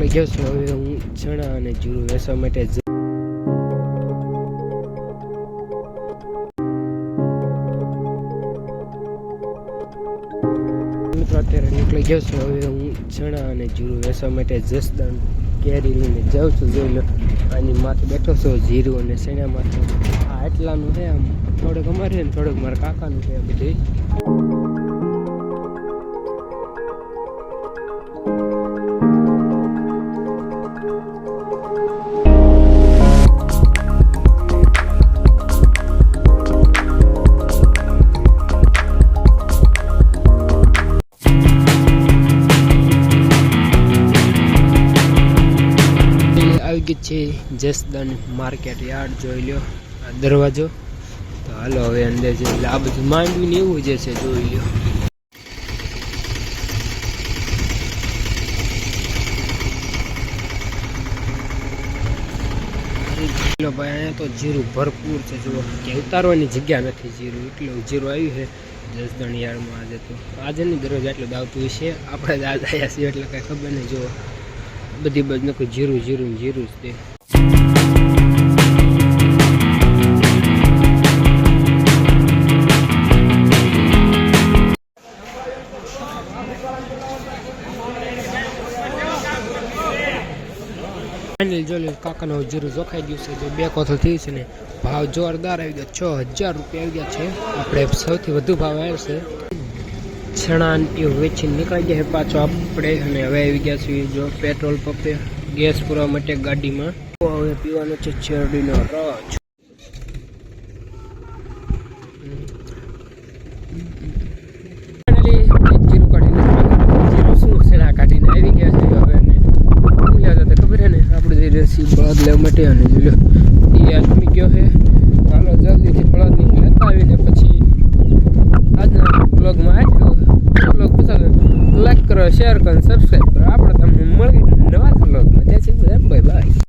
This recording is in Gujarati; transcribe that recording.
નીકળી ગયો છું, હવે હું ચણા અને જીરું વેચવા માટે મિત્રો, અત્યારે નીકળી ગયો છું. હવે હું ચણા અને જીરું વેચવા માટે જસદણ કેરી લઈને જાઉં છું. જોઈ લો, આની માથે બેઠો છું. જીરું અને ચણા માથે. આ એટલાનું છે, આમ થોડુંક અમારે ને થોડુંક મારા કાકાનું છે બધું. આવી ગઈ છે જસદન માર્કેટ યાર્ડ, જોઈ લ્યો આ દરવાજો. તો હાલો હવે અંદર જે આ બધું માંડવીને એવું જે છે, જોઈ લ્યો. ભાઈ, અહીંયા તો જીરું ભરપૂર છે. જુઓ કે ઉતારવાની જગ્યા નથી જીરું. એટલું જીરું આવ્યું છે જસદણ યાર્ડમાં આજે તો. આજે નહીં દરરોજ આટલું જ આવતું છે આપણે જ આજ આવ્યા છીએ એટલે કાંઈ ખબર નહીં. જુઓ. બધી બાજુ નકર જીરું જીરું જીરું જ તે. ફાઇનલ જો કાકાનો જીરું જોખાઈ ગયું છે. જો બે કોથળ થઈ છે ને, ભાવ જોરદાર આવી ગયો, છ હજાર રૂપિયા આવી ગયા છે. આપણે સૌથી વધુ ભાવ આવ્યો છે. છણા એ વેચીને નીકળી ગયા પાછો આપણે. અને હવે આવી ગયા છીએ જો પેટ્રોલ પંપે ગેસ પૂરવા માટે ગાડીમાં. હવે પીવાનો છે શેરડીનો રસ. છીએ બળદ લેવા માટે અને જોઈ એ આદમી ગયો છે. ચાલો જલ્દીથી બળદની લેતા આવીને પછી આજના બ્લોગમાં આટલું. લાઈક કરો શેર કરો સબસ્ક્રાઈબ કરો. આપણે તમને મળી નવા બ્લોગમાં ત્યાં સુધી બાય બાય